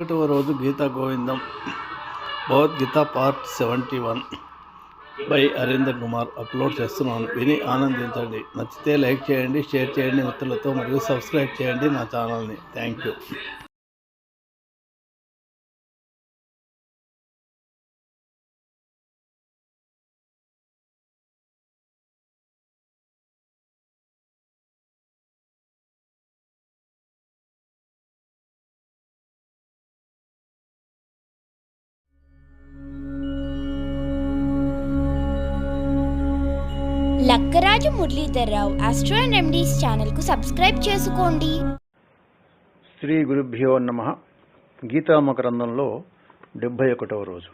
ఒకటవ రోజు Geetha Govindam Bhagavad Gita part seventy one by Arender Kumar upload చేస్తున్నాను. విని ఆనందించండి. నచ్చితే లైక్ చేయండి షేర్ చేయండి మిత్రులతో మరియు సబ్స్క్రైబ్ చేయండి నా ఛానల్ని. Thank you. Lakkaraju astro and remedies ఛానల్కు సబ్స్క్రైబ్ చేసుకోండి. శ్రీ గురుభ్యో నమ. గ్రంథంలో డెబ్భై ఒకటవ రోజు.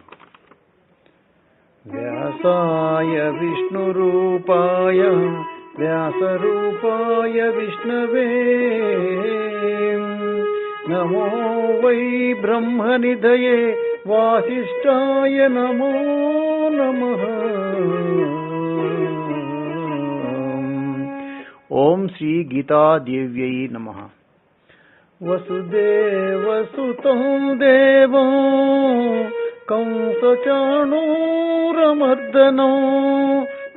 వ్యాసాయ విష్ణు రూపాయ వ్యాసరూపాయ విష్ణవే. నమో వై బ్రహ్మనిధయే వాసిష్టాయ నమో నమ. ॐ श्रीगीतादेव्यै नमः। वसुदेवसुतं देवो कंसचाणूरमर्दनो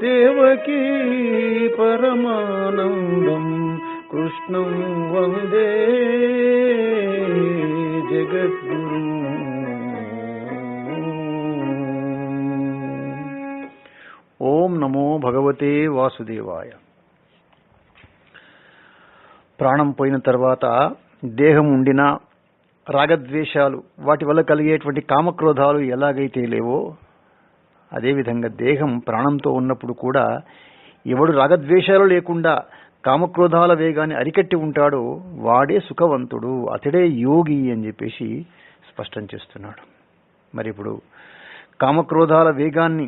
देवकी परमानन्दम् कृष्णं वन्दे जगद्गुरु। ॐ नमो भगवते वासुदेवाय। ప్రాణం పోయిన తర్వాత దేహం ఉండినా రాగద్వేషాలు వాటి వల్ల కలిగేటువంటి కామక్రోధాలు ఎలాగైతే లేవో అదేవిధంగా దేహం ప్రాణంతో ఉన్నప్పుడు కూడా ఎవడు రాగద్వేషాలు లేకుండా కామక్రోధాల వేగాన్ని అరికట్టి ఉంటాడో వాడే సుఖవంతుడు అతడే యోగి అని చెప్పేసి స్పష్టం చేస్తున్నాడు. మరి ఇప్పుడు కామక్రోధాల వేగాన్ని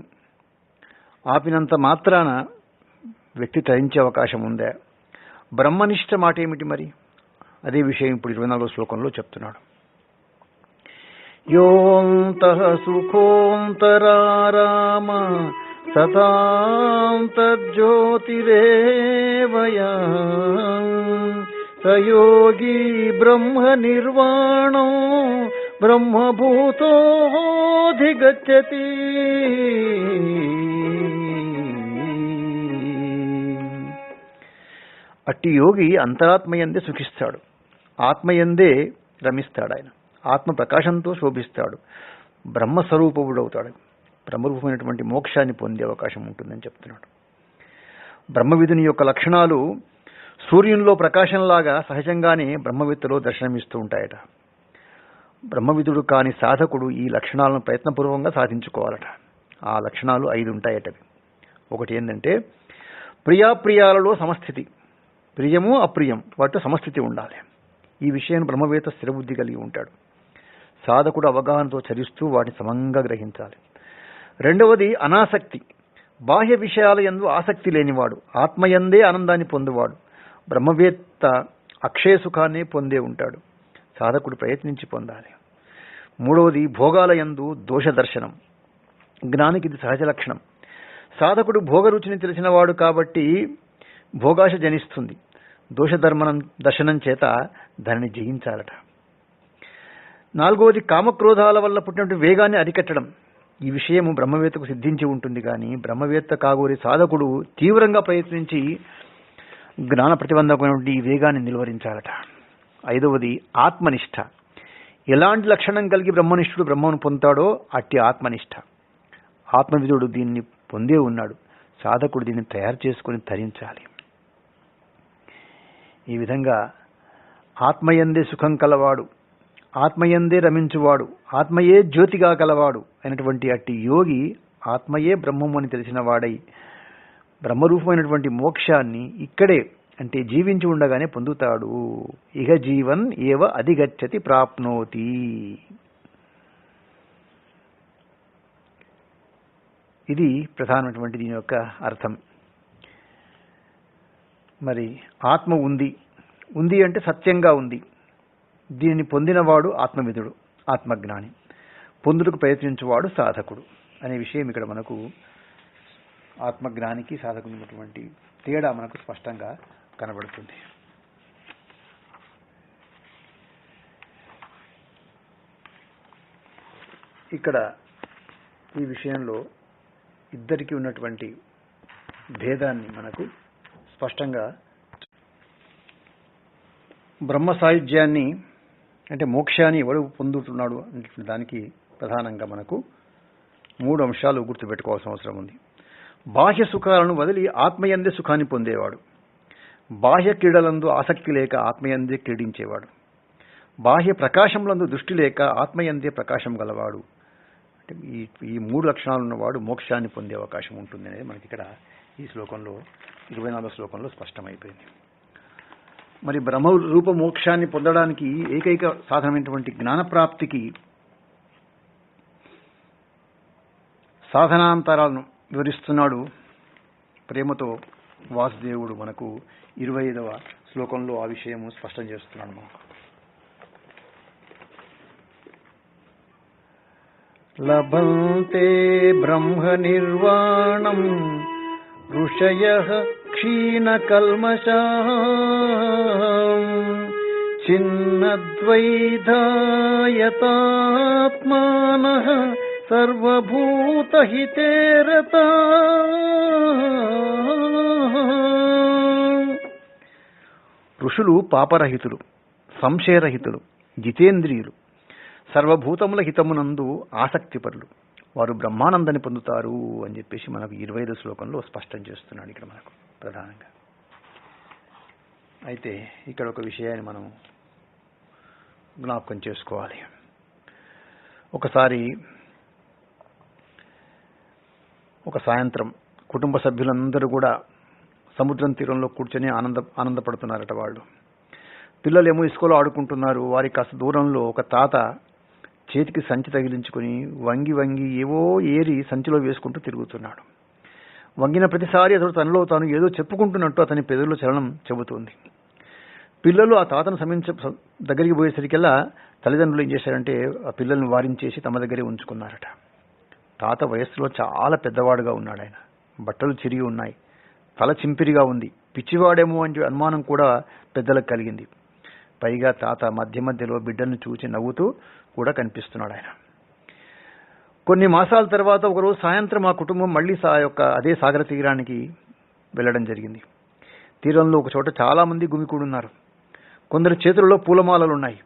ఆపినంత మాత్రాన వ్యక్తి తరించే అవకాశం ఉందా? బ్రహ్మనిష్ట మాట ఏమిటి మరి? అదే విషయం ఇప్పుడు ఇరవై నాలుగో శ్లోకంలో చెప్తున్నాడు. యోంత సుఖోంతరారామ సతాంతజ్యోతిరేవయా సయోగి బ్రహ్మ నిర్వాణం బ్రహ్మభూతోధిగచ్చతి అట్టి యోగి అంతరాత్మయందే సుఖిస్తాడు. ఆత్మయందే రమిస్తాడు ఆయన. ఆత్మ ప్రకాశంతో శోభిస్తాడు. బ్రహ్మస్వరూపవుడవుతాడు బ్రహ్మరూపమైనటువంటి మోక్షాన్ని పొందే అవకాశం ఉంటుందని చెప్తున్నాడు. బ్రహ్మవిధుని యొక్క లక్షణాలు సూర్యునిలో ప్రకాశంలాగా సహజంగానే బ్రహ్మవిత్తులో దర్శనమిస్తూ ఉంటాయట. బ్రహ్మవిధుడు కాని సాధకుడు ఈ లక్షణాలను ప్రయత్నపూర్వకంగా సాధించుకోవాలట. ఆ లక్షణాలు ఐదు ఉంటాయటవి. ఒకటి ఏంటంటే ప్రియాప్రియాలలో సమస్థితి. ప్రియము అప్రియం వాటితో సమస్థితి ఉండాలి. ఈ విషయాన్ని బ్రహ్మవేత్త స్థిరబుద్ధి కలిగి ఉంటాడు. సాధకుడు అవగాహనతో చరిస్తూ వాటిని సమంగా గ్రహించాలి. రెండవది అనాసక్తి. బాహ్య విషయాల యందు ఆసక్తి లేనివాడు ఆత్మయందే ఆనందాన్ని పొందువాడు. బ్రహ్మవేత్త అక్షయ సుఖాన్ని పొందే ఉంటాడు. సాధకుడు ప్రయత్నించి పొందాలి. మూడవది భోగాల ఎందు దోష దర్శనం. జ్ఞానికి ఇది సహజ లక్షణం. సాధకుడు భోగరుచిని తెలిసినవాడు కాబట్టి భోగాశ జనిస్తుంది. దోషధర్మనం దర్శనం చేత దానిని జయించాలట. నాలుగవది కామక్రోధాల వల్ల పుట్టినటువంటి వేగాన్ని అరికట్టడం. ఈ విషయము బ్రహ్మవేత్తకు సిద్ధించి ఉంటుంది కానీ బ్రహ్మవేత్త కాగోరి సాధకుడు తీవ్రంగా ప్రయత్నించి జ్ఞాన ప్రతిబంధకమైనటువంటి ఈ వేగాన్ని నిలువరించాలట. ఐదవది ఆత్మనిష్ట. ఎలాంటి లక్షణం కలిగి బ్రహ్మనిష్ఠుడు బ్రహ్మను పొందుతాడో అట్టి ఆత్మనిష్ట. ఆత్మవిధుడు దీన్ని పొందే ఉన్నాడు. సాధకుడు దీన్ని తయారు చేసుకుని ధరించాలి. ఈ విధంగా ఆత్మయందే సుఖం కలవాడు ఆత్మయందే రమించువాడు ఆత్మయే జ్యోతిగా కలవాడు అయినటువంటి అట్టి యోగి ఆత్మయే బ్రహ్మము అని తెలిసిన వాడై బ్రహ్మరూపమైనటువంటి మోక్షాన్ని ఇక్కడే అంటే జీవించి ఉండగానే పొందుతాడు. ఇహ జీవన్ ఏవ అధిగచ్చతి ప్రాప్నోతి. ఇది ప్రధానమైనటువంటి దీని యొక్క అర్థం. మరి ఆత్మ ఉంది. ఉంది అంటే సత్యంగా ఉంది. దీనిని పొందినవాడు ఆత్మవిధుడు ఆత్మజ్ఞాని. పొందుటకు ప్రయత్నించువాడు సాధకుడు అనే విషయం ఇక్కడ మనకు ఆత్మజ్ఞానికి సాధకున్నటువంటి తేడా మనకు స్పష్టంగా కనబడుతుంది. ఇక్కడ ఈ విషయంలో ఇద్దరికి ఉన్నటువంటి భేదాన్ని మనకు స్పష్టంగా బ్రహ్మ సాయుధ్యాన్ని అంటే మోక్షాన్ని ఎవడు పొందుతున్నాడు అనేటువంటి దానికి ప్రధానంగా మనకు మూడు అంశాలు గుర్తుపెట్టుకోవాల్సిన అవసరం ఉంది. బాహ్య సుఖాలను వదిలి ఆత్మయందే సుఖాన్ని పొందేవాడు. బాహ్య క్రీడలందు ఆసక్తి లేక ఆత్మయందే క్రీడించేవాడు. బాహ్య ప్రకాశములందు దృష్టి లేక ఆత్మయందే ప్రకాశం గలవాడు. అంటే ఈ ఈ మూడు లక్షణాలు ఉన్నవాడు మోక్షాన్ని పొందే అవకాశం ఉంటుంది అనేది మనకి ఇక్కడ ఈ శ్లోకంలో ఇరవై నాలుగో శ్లోకంలో స్పష్టమైపోయింది. మరి బ్రహ్మ రూప మోక్షాన్ని పొందడానికి ఏకైక సాధనమైనటువంటి జ్ఞానప్రాప్తికి సాధనాంతరాలను వివరిస్తున్నాడు ప్రేమతో వాసుదేవుడు మనకు ఇరవై ఐదవ శ్లోకంలో ఆ విషయము స్పష్టం చేస్తున్నాడు మనకు. లభంతే బ్రహ్మ నిర్వాణం ఋషయ క్షీణకల్మషా చిన్నద్వైధాయతాత్మాన సర్వభూతహితేరత ఋషులు పాపరహితులు సంశయరహితులు జితేంద్రియులు సర్వభూతముల హితమునందు ఆసక్తిపరులు। వారు బ్రహ్మానందాన్ని పొందుతారు అని చెప్పేసి మనకు ఇరవై ఐదు శ్లోకంలో స్పష్టం చేస్తున్నాడు ఇక్కడ మనకు ప్రధానంగా. అయితే ఇక్కడ ఒక విషయాన్ని మనం జ్ఞాపకం చేసుకోవాలి. ఒకసారి ఒక సాయంత్రం కుటుంబ సభ్యులందరూ కూడా సముద్రం తీరంలో కూర్చొని ఆనంద ఆనందపడుతున్నారట వాళ్ళు. పిల్లలేమో ఇసుకలో ఆడుకుంటున్నారు. వారి కాస్త దూరంలో ఒక తాత చేతికి సంచి తగిలించుకుని వంగి వంగి ఏవో ఏరి సంచిలో వేసుకుంటూ తిరుగుతున్నాడు. వంగిన ప్రతిసారి అతడు తనలో తాను ఏదో చెప్పుకుంటున్నట్టు అతని పెదవుల చలనం చెబుతోంది. పిల్లలు ఆ తాతను సమీప దగ్గరికి పోయేసరికల్లా తల్లిదండ్రులు ఏం చేశారంటే ఆ పిల్లల్ని వారించేసి తమ దగ్గరే ఉంచుకున్నారట. తాత వయస్సులో చాలా పెద్దవాడుగా ఉన్నాడు ఆయన. బట్టలు చిరిగి ఉన్నాయి. తల చింపిరిగా ఉంది. పిచ్చివాడేమో అని అనుమానం కూడా పెద్దలకు కలిగింది. పైగా తాత మధ్య మధ్యలో బిడ్డను చూచి నవ్వుతూ కూడా కనిపిస్తున్నాడు ఆయన. కొన్ని మాసాల తర్వాత ఒకరోజు సాయంత్రం ఆ కుటుంబం మళ్ళీ సా యొక్క అదే సాగర తీరానికి వెళ్ళడం జరిగింది. తీరంలో ఒక చోట చాలా మంది గుమికూడున్నారు. కొందరు చేతుల్లో పూలమాలలు ఉన్నాయి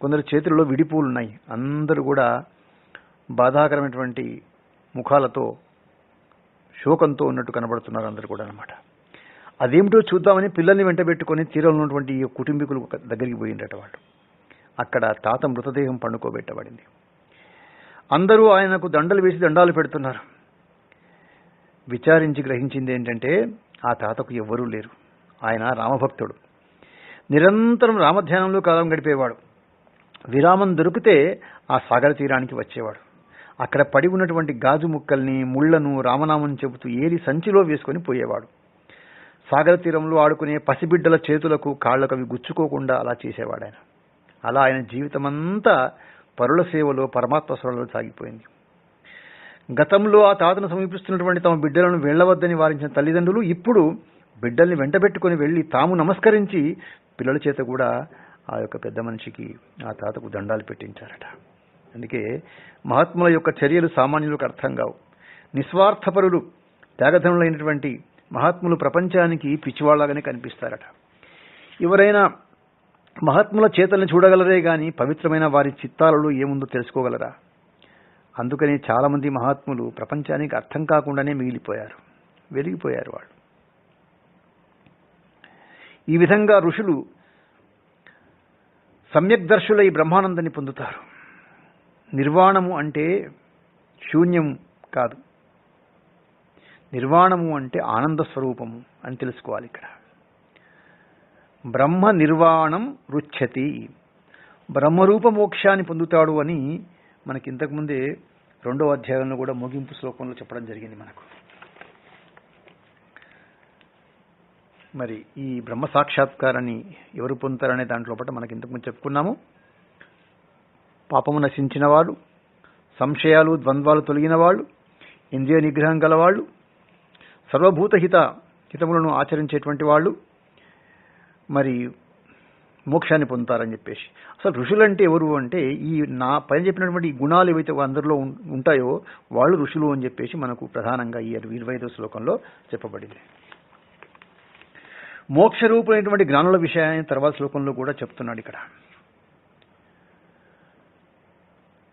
కొందరు చేతుల్లో విడిపూలు ఉన్నాయి అందరూ కూడా బాధాకరమైనటువంటి ముఖాలతో శోకంతో ఉన్నట్టు కనబడుతున్నారు అందరు కూడా అనమాట అదేమిటో చూద్దామని పిల్లల్ని వెంటబెట్టుకొని తీరంలో ఉన్నటువంటి ఈ కుటుంబీకులు దగ్గరికి పోయిండట వాళ్ళు. అక్కడ తాత మృతదేహం పండుకోబెట్టబడింది. అందరూ ఆయనకు దండలు వేసి దండాలు పెడుతున్నారు. విచారించి గ్రహించింది ఏంటంటే ఆ తాతకు ఎవ్వరూ లేరు. ఆయన రామభక్తుడు. నిరంతరం రామధ్యానంలో కాలం గడిపేవాడు. విరామం దొరికితే ఆ సాగర తీరానికి వచ్చేవాడు. అక్కడ పడి ఉన్నటువంటి గాజు ముక్కల్ని ముళ్ళను రామనామం చెబుతూ ఏరి సంచిలో వేసుకొని పోయేవాడు. సాగర తీరంలో ఆడుకునే పసిబిడ్డల చేతులకు కాళ్ళకు అవి గుచ్చుకోకుండా అలా చేసేవాడు ఆయన అలా ఆయన జీవితమంతా పరుల సేవలో పరమాత్మ స్వరంలో సాగిపోయింది. గతంలో ఆ తాతను సమీపిస్తున్నటువంటి తమ బిడ్డలను వెళ్ళవద్దని వారించిన తల్లిదండ్రులు ఇప్పుడు బిడ్డల్ని వెంటబెట్టుకుని వెళ్ళి తాము నమస్కరించి పిల్లల చేత కూడా ఆ యొక్క పెద్ద మనిషికి ఆ తాతకు దండాలు పెట్టించారట. అందుకే మహాత్ముల యొక్క చర్యలు సామాన్యులకు అర్థం కావు. నిస్వార్థపరులు త్యాగధనులైనటువంటి మహాత్ములు ప్రపంచానికి పిచ్చివాళ్ళాగానే కనిపిస్తారట. ఎవరైనా మహాత్ముల చేతల్ని చూడగలరే గాని పవిత్రమైన వారి చిత్తాలలో ఏముందో తెలుసుకోగలరా? అందుకని చాలామంది మహాత్ములు ప్రపంచానికి అర్థం కాకుండానే మిగిలిపోయారు. వెలిగిపోయారు వాళ్ళు. ఈ విధంగా ఋషులు సమ్యక్ ఈ బ్రహ్మానందాన్ని పొందుతారు. నిర్వాణము అంటే శూన్యం కాదు. నిర్వాణము అంటే ఆనంద స్వరూపము అని తెలుసుకోవాలి ఇక్కడ. బ్రహ్మ నిర్వాణం రుచ్యతి. బ్రహ్మరూప మోక్షాన్ని పొందుతాడు అని మనకి ఇంతకుముందే రెండో అధ్యాయంలో కూడా ముగింపు శ్లోకంలో చెప్పడం జరిగింది మనకు. మరి ఈ బ్రహ్మ సాక్షాత్కారాన్ని ఎవరు పొందుతారనే దాంట్లో పాటు మనకి ఇంతకుముందు చెప్పుకున్నాము. పాపము నశించిన వాళ్ళు సంశయాలు ద్వంద్వాలు తొలగిన వాళ్ళు ఇంద్రియ నిగ్రహం గలవాళ్ళు సర్వభూతహిత హితములను ఆచరించేటువంటి వాళ్ళు మరి మోక్షాన్ని పొందుతారని చెప్పేసి. అసలు ఋషులు అంటే ఎవరు అంటే ఈ నా పైన చెప్పినటువంటి ఈ గుణాలు ఏవైతే అందరిలో ఉంటాయో వాళ్ళు ఋషులు అని చెప్పేసి మనకు ప్రధానంగా ఈ ఇరవై ఐదో శ్లోకంలో చెప్పబడింది. మోక్ష రూపమైనటువంటి జ్ఞానుల విషయాన్ని తర్వాత శ్లోకంలో కూడా చెప్తున్నాడు ఇక్కడ.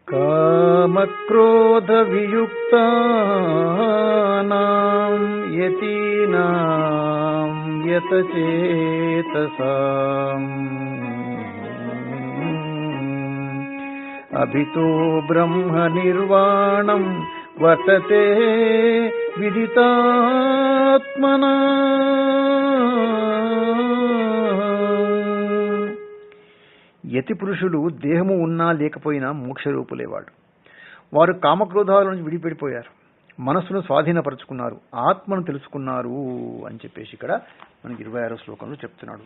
కామక్రోధ వియుక్తానాం యతీనాం యతచేతసాం అభితో బ్రహ్మ నిర్వాణం వర్తతే విదితాత్మనా యతి పురుషులు దేహము ఉన్నా లేకపోయినా మోక్షరూపులేవాడు వారు కామక్రోధాల నుంచి విడిపెడిపోయారు. మనస్సును స్వాధీనపరుచుకున్నారు ఆత్మను తెలుసుకున్నారు అని చెప్పేసి ఇక్కడ మనకి ఇరవై ఆరో శ్లోకంలో చెప్తున్నాడు.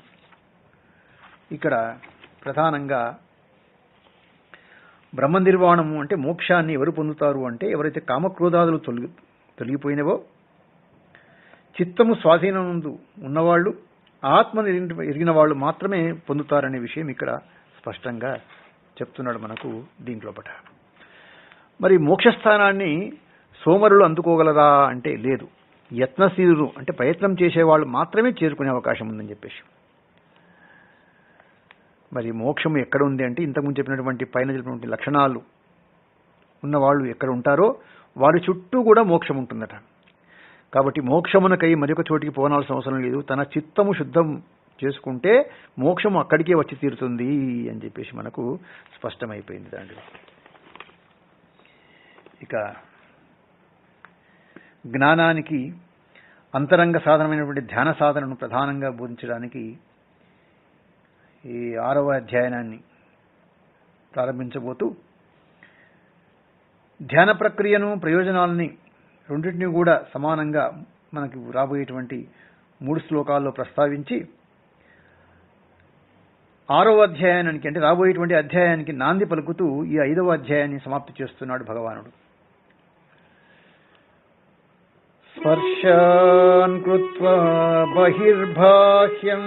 ఇక్కడ ప్రధానంగా బ్రహ్మ నిర్వాణము అంటే మోక్షాన్ని ఎవరు పొందుతారు అంటే ఎవరైతే కామక్రోధాదులు తొలగి తొలగిపోయినవో చిత్తము స్వాధీనందు ఉన్నవాళ్ళు ఆత్మను ఎరిగిన- వాళ్ళు మాత్రమే పొందుతారనే విషయం ఇక్కడ స్పష్టంగా చెప్తున్నాడు మనకు దీంట్లో పట. మరి మోక్షస్థానాన్ని సోమరులు అందుకోగలరా అంటే లేదు. యత్నశీలు అంటే ప్రయత్నం చేసేవాళ్ళు మాత్రమే చేరుకునే అవకాశం ఉందని చెప్పేసి. మరి మోక్షం ఎక్కడ ఉంది అంటే ఇంతకుముందు చెప్పినటువంటి పైన చెప్పినటువంటి లక్షణాలు ఉన్నవాళ్ళు ఎక్కడ ఉంటారో వారి చుట్టూ కూడా మోక్షం ఉంటుందట. కాబట్టి మోక్షమునకై మరొక చోటికి పోనాల్సిన అవసరం లేదు. తన చిత్తము శుద్ధం చేసుకుంటే మోక్షం అక్కడికే వచ్చి తీరుతుంది అని చెప్పేసి మనకు స్పష్టమైపోయింది దాంట్లో. ఇక జ్ఞానానికి అంతరంగ సాధనమైనటువంటి ధ్యాన సాధనను ప్రధానంగా బోధించడానికి ఈ ఆరవ అధ్యయనాన్ని ప్రారంభించబోతూ ధ్యాన ప్రక్రియను ప్రయోజనాలని రెండింటినీ కూడా సమానంగా మనకి రాబోయేటువంటి మూడు శ్లోకాల్లో ప్రస్తావించి ఆరవ అధ్యాయానికి అంటే రాబోయేటువంటి అధ్యాయానికి నాంది పలుకుతూ ఈ ఐదవ అధ్యాయాన్ని సమాప్తి చేస్తున్నాడు భగవానుడు. స్పర్శాన్ కృత్వా బహిర్బాహ్యం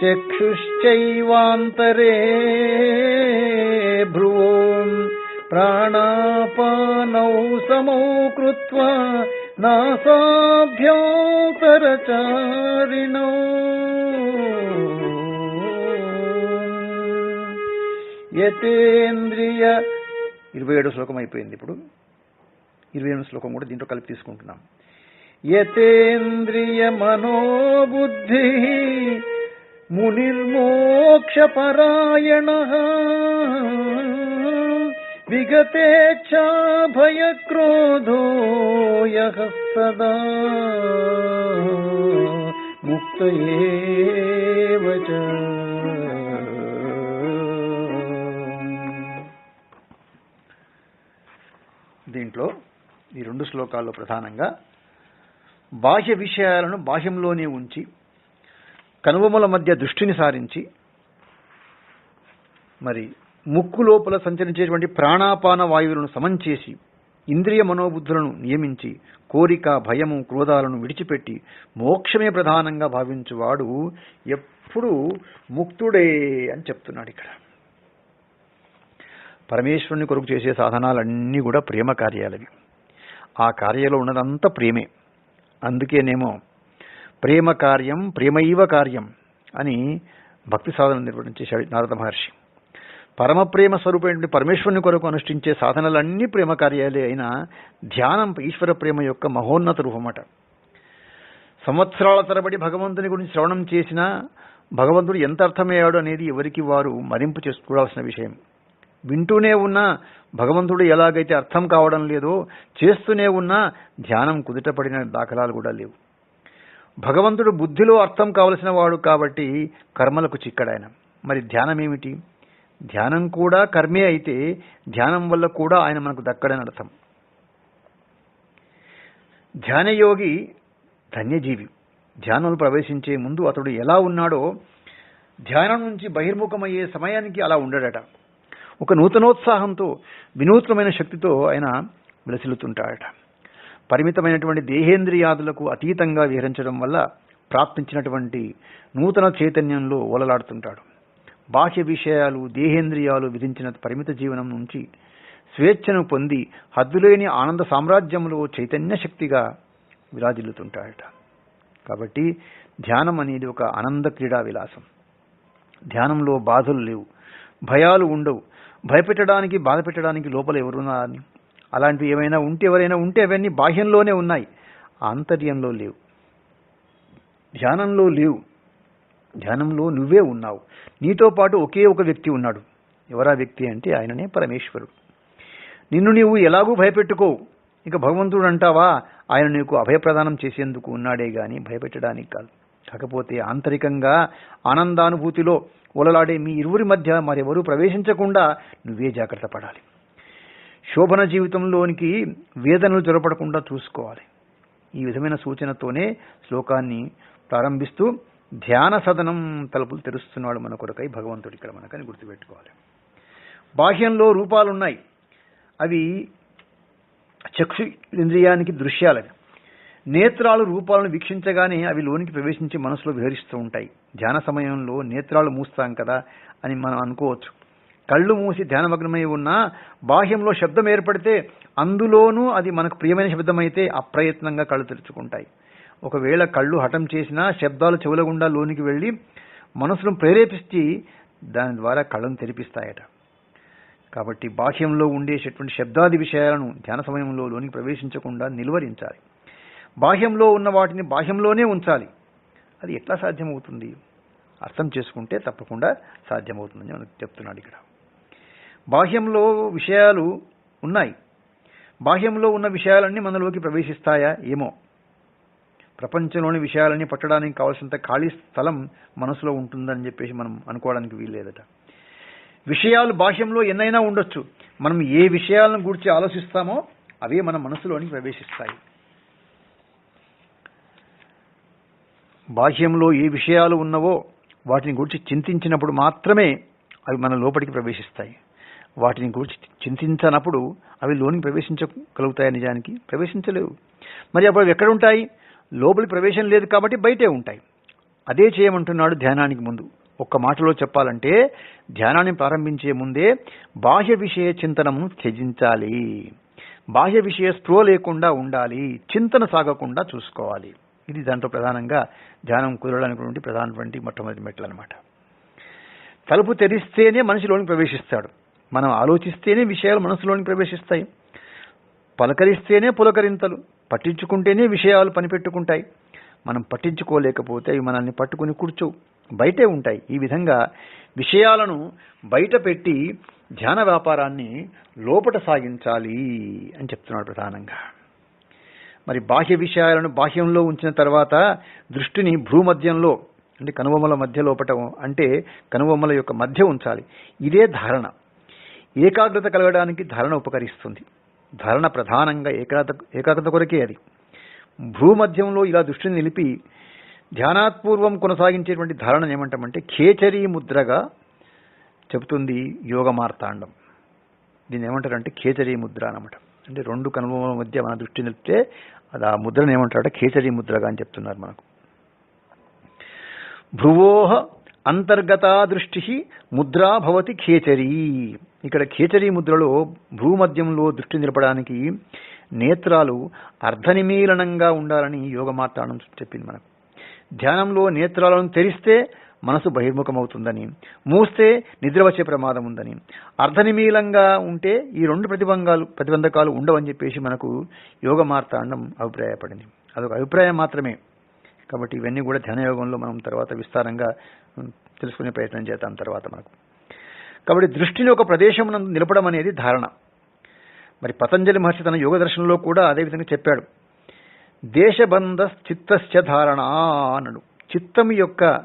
చక్షుశ్చైవాంతరే భ్రువోం ప్రాణాపానౌ సమౌ కృత్వా నాసాభ్యంతరచారిణౌ యతేంద్రియ ఇరవై ఏడు శ్లోకం అయిపోయింది ఇప్పుడు. ఇరవై ఎనిమిది శ్లోకం కూడా దీంట్లో కలిపి తీసుకుంటున్నాం. యతేంద్రియ మనోబుద్ధి మునిర్మోక్షపరాయణ విగతేచ్ఛా భయక్రోధో యః సదా ముక్త దీంట్లో ఈ రెండు శ్లోకాల్లో ప్రధానంగా బాహ్య విషయాలను బాహ్యంలోనే ఉంచి కనుబొమ్మల మధ్య దృష్టిని సారించి మరి ముక్కు లోపల సంచరించేటువంటి ప్రాణాపాన వాయువులను సమం చేసి ఇంద్రియ మనోబుద్ధులను నియమించి కోరిక భయము క్రోధాలను విడిచిపెట్టి మోక్షమే ప్రధానంగా భావించువాడు ఎప్పుడూ ముక్తుడే అని చెప్తున్నాడు ఇక్కడ. పరమేశ్వరుని కొరకు చేసే సాధనాలన్నీ కూడా ప్రేమ కార్యాలవి. ఆ కార్యంలో ఉన్నదంతా ప్రేమే. అందుకేనేమో ప్రేమ కార్యం ప్రేమైవ కార్యం అని భక్తి సాధన నిర్వహించేశాడు నారద మహర్షి. పరమ ప్రేమ స్వరూపమైనటువంటి పరమేశ్వరుని కొరకు అనుష్ఠించే సాధనలన్నీ ప్రేమ కార్యాలే అయినా ధ్యానం ఈశ్వర ప్రేమ యొక్క మహోన్నత రూపమట. సంవత్సరాల తరబడి భగవంతుని గురించి శ్రవణం చేసినా భగవంతుడు ఎంత అర్థమయ్యాడు అనేది ఎవరికి వారు మరింపు చేసుకోవాల్సిన విషయం. వింటూనే ఉన్నా భగవంతుడు ఎలాగైతే అర్థం కావడం లేదో చేస్తూనే ఉన్నా ధ్యానం కుదుటపడిన దాఖలాలు కూడా లేవు. భగవంతుడు బుద్ధిలో అర్థం కావలసిన వాడు కాబట్టి కర్మలకు చిక్కడాయన. మరి ధ్యానం ఏమిటి ధ్యానం కూడా కర్మే అయితే ధ్యానం వల్ల కూడా ఆయన మనకు దక్కడని అర్థం. ధ్యానయోగి ధన్యజీవి. ధ్యానంలో ప్రవేశించే ముందు అతడు ఎలా ఉన్నాడో ధ్యానం నుంచి బహిర్ముఖమయ్యే సమయానికి అలా ఉండడట. ఒక నూతనోత్సాహంతో వినూత్నమైన శక్తితో ఆయన విలసిల్లుతుంటాడట. పరిమితమైనటువంటి దేహేంద్రియాదులకు అతీతంగా విహరించడం వల్ల ప్రాప్తించినటువంటి నూతన చైతన్యంలో ఓలలాడుతుంటాడు బాహ్య విషయాలు దేహేంద్రియాలు విధించిన పరిమిత జీవనం నుంచి స్వేచ్ఛను పొంది హద్దులేని ఆనంద సామ్రాజ్యంలో చైతన్య శక్తిగా విరాజిల్లుతుంటాడట. కాబట్టి ధ్యానం అనేది ఒక ఆనంద క్రీడా విలాసం. ధ్యానంలో బాధలు లేవు భయాలు ఉండవు. భయపెట్టడానికి బాధ పెట్టడానికి లోపల ఎవరున్నారని అలాంటివి ఏమైనా ఉంటే ఎవరైనా ఉంటే అవన్నీ బాహ్యంలోనే ఉన్నాయి. ఆంతర్యంలో లేవు. ధ్యానంలో లేవు. ధ్యానంలో నువ్వే ఉన్నావు. నీతో పాటు ఒకే ఒక వ్యక్తి ఉన్నాడు. ఎవరా వ్యక్తి అంటే ఆయననే పరమేశ్వరుడు. నిన్ను నీవు ఎలాగూ భయపెట్టుకోవు ఇక భగవంతుడు అంటావా ఆయన నీకు అభయప్రదానం చేసేందుకు ఉన్నాడే గాని భయపెట్టడానికి కాదు. కాకపోతే ఆంతరికంగా ఆనందానుభూతిలో ఒలలాడే మీ ఇరువురి మధ్య మరెవరూ ప్రవేశించకుండా నువ్వే జాగ్రత్త పడాలి. శోభన జీవితంలోనికి వేదనలు జొరపడకుండా చూసుకోవాలి. ఈ విధమైన సూచనతోనే శ్లోకాన్ని ప్రారంభిస్తూ ధ్యాన సదనం తలుపులు తెరుస్తున్నాడు మన కొరకై భగవంతుడు ఇక్కడ మనకని గుర్తుపెట్టుకోవాలి. బాహ్యంలో రూపాలున్నాయి. అవి చక్షు ఇంద్రియానికి దృశ్యాలవి. నేత్రాలు రూపాలను వీక్షించగానే అవి లోనికి ప్రవేశించి మనసులో విహరిస్తూ ఉంటాయి. ధ్యాన సమయంలో నేత్రాలు మూస్తాం కదా అని మనం అనుకోవచ్చు. కళ్ళు మూసి ధ్యానమగ్నమై ఉన్నా బాహ్యంలో శబ్దం ఏర్పడితే అందులోనూ అది మనకు ప్రియమైన శబ్దమైతే అప్రయత్నంగా కళ్ళు తెరుచుకుంటాయి. ఒకవేళ కళ్ళు హఠం చేసినా శబ్దాలు చెవుల గుండా లోనికి వెళ్ళి మనసును ప్రేరేపిస్తే దాని ద్వారా కళ్ళను తెరిపిస్తాయట. కాబట్టి బాహ్యంలో ఉండేటటువంటి శబ్దాది విషయాలను ధ్యాన సమయంలో లోనికి ప్రవేశించకుండా నిలువరించాలి. బాహ్యంలో ఉన్న వాటిని బాహ్యంలోనే ఉంచాలి. అది ఎట్లా సాధ్యమవుతుంది? అర్థం చేసుకుంటే తప్పకుండా సాధ్యమవుతుందని మనకు చెప్తున్నాడు ఇక్కడ. బాహ్యంలో విషయాలు ఉన్నాయి. బాహ్యంలో ఉన్న విషయాలన్నీ మనలోకి ప్రవేశిస్తాయా? ఏమో. ప్రపంచంలోని విషయాలన్నీ పట్టడానికి కావాల్సినంత ఖాళీ స్థలం మనసులో ఉంటుందని చెప్పేసి మనం అనుకోవడానికి వీల్లేదట. విషయాలు బాహ్యంలో ఎన్నైనా ఉండొచ్చు. మనం ఏ విషయాలను గురించి ఆలోచిస్తామో అవే మన మనసులోనికి ప్రవేశిస్తాయి. బాహ్యంలో ఏ విషయాలు ఉన్నవో వాటిని గురించి చింతించినప్పుడు మాత్రమే అవి మన లోపలికి ప్రవేశిస్తాయి. వాటిని గురించి చింతించనప్పుడు అవి లోనికి ప్రవేశించగలుగుతాయి నిజానికి? ప్రవేశించలేవు. మరి అప్పుడు అవి ఎక్కడుంటాయి? లోపలి లోపలికి ప్రవేశం లేదు కాబట్టి బయటే ఉంటాయి. అదే చేయమంటున్నాడు ధ్యానానికి ముందు. ఒక్క మాటలో చెప్పాలంటే ధ్యానాన్ని ప్రారంభించే ముందే బాహ్య విషయ చింతనమును త్యజించాలి. బాహ్య విషయ స్పృహ లేకుండా ఉండాలి. చింతన సాగకుండా చూసుకోవాలి. ఇది దాంట్లో ప్రధానంగా ధ్యానం కుదరడానికి ప్రధానటువంటి మొట్టమొదటి మెట్లు అనమాట తలుపు తెరిస్తేనే మనిషిలోనికి ప్రవేశిస్తాడు. మనం ఆలోచిస్తేనే విషయాలు మనసులోనికి ప్రవేశిస్తాయి. పలకరిస్తేనే పులకరింతలు పట్టించుకుంటేనే విషయాలు పనిపెట్టుకుంటాయి. మనం పట్టించుకోలేకపోతే అవి మనల్ని పట్టుకుని కూర్చోవు. బయటే ఉంటాయి. ఈ విధంగా విషయాలను బయట పెట్టి ధ్యాన వ్యాపారాన్ని లోపట సాగించాలి అని చెప్తున్నాడు ప్రధానంగా. మరి బాహ్య విషయాలను బాహ్యంలో ఉంచిన తర్వాత దృష్టిని భూమధ్యంలో అంటే కనుబొమ్మల మధ్య లోపట అంటే కనుబొమ్మల యొక్క మధ్య ఉంచాలి. ఇదే ధారణ. ఏకాగ్రత కలగడానికి ధారణ ఉపకరిస్తుంది. ధారణ ప్రధానంగా ఏకాగ్రత ఏకాగ్రత కొరకే అది. భూమధ్యంలో ఇలా దృష్టిని నిలిపి ధ్యానాత్పూర్వం కొనసాగించేటువంటి ధారణ ఏమంటామంటే ఖేచరీ ముద్రగా చెబుతుంది యోగ మార్తాండం. దీన్ని ఏమంటారంటే ఖేచరీ ముద్ర అనమాట అంటే రెండు కనుమల మధ్య మన దృష్టి నిలిపితే అది ఆ ముద్రను ఏమంటారంటే కేసరి ముద్రగా అని చెప్తున్నారు మనకు. భ్రువోహ అంతర్గత దృష్టి ముద్రా భవతి ఖేచరీ ఇక్కడ ఖేచరీ ముద్రలో భూమధ్యంలో దృష్టి నిలపడానికి నేత్రాలు అర్ధనిమీలనంగా ఉండాలని యోగ మాత్రానం చెప్పింది మనకు. ధ్యానంలో నేత్రాలను తెరిస్తే మనసు బహిర్ముఖమవుతుందని మూస్తే నిద్ర వచ్చే ప్రమాదం ఉందని అర్ధనిమీలంగా ఉంటే ఈ రెండు ప్రతిబంధాలు ప్రతిబంధకాలు ఉండవని చెప్పేసి మనకు యోగ మార్తాండం అభిప్రాయపడింది. అదొక అభిప్రాయం మాత్రమే. కాబట్టి ఇవన్నీ కూడా ధ్యానయోగంలో మనం తర్వాత విస్తారంగా తెలుసుకునే ప్రయత్నం చేద్దాం తర్వాత మనకు. కాబట్టి దృష్టిని ఒక ప్రదేశం నిలపడం అనేది ధారణ. మరి పతంజలి మహర్షి తన యోగ దర్శనంలో కూడా అదే విధంగా చెప్పాడు. దేశబంధ చిత్తస్య ధారణ అన్నాడు. చిత్తం యొక్క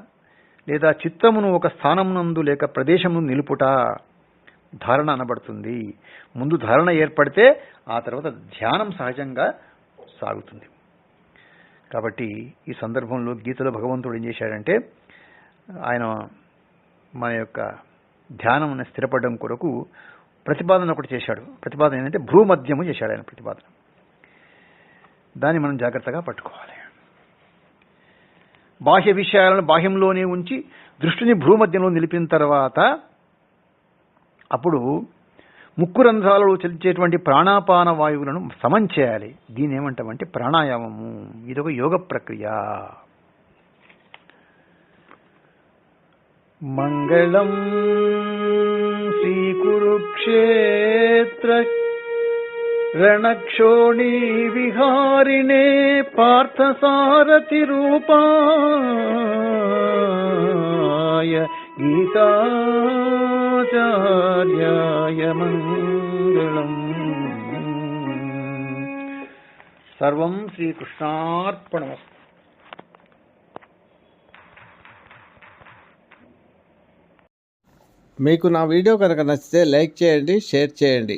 లేదా చిత్తమును ఒక స్థానమునందు లేక ప్రదేశము నిలుపుట ధారణ అనబడుతుంది. ముందు ధారణ ఏర్పడితే ఆ తర్వాత ధ్యానం సహజంగా సాగుతుంది. కాబట్టి ఈ సందర్భంలో గీతలో భగవంతుడు ఏం చేశాడంటే ఆయన మన యొక్క ధ్యానం స్థిరపడడం కొరకు ప్రతిపాదన ఒకటి చేశాడు. ప్రతిపాదన ఏంటంటే భూమధ్యము చేశాడు ఆయన ప్రతిపాదన. దాన్ని మనం జాగ్రత్తగా పట్టుకోవాలి. బాహ్య విషయాలను బాహ్యంలోనే ఉంచి దృష్టిని భూమధ్యంలో నిలిపిన తర్వాత అప్పుడు ముక్కు రంధ్రాలలో చలించేటువంటి ప్రాణాపాన వాయువులను సమం చేయాలి. దీని ఏమంటామంటే ప్రాణాయామము. ఇదొక యోగ ప్రక్రియ. మంగళం శ్రీ కురుక్షే రణక్షోణి విహారిణే పార్థసారథి రూపాయ గీతాచార్యాయ మంగళం సర్వం శ్రీకృష్ణార్పణమస్తు మీకు నా వీడియో కనుక నచ్చితే లైక్ చేయండి షేర్ చేయండి.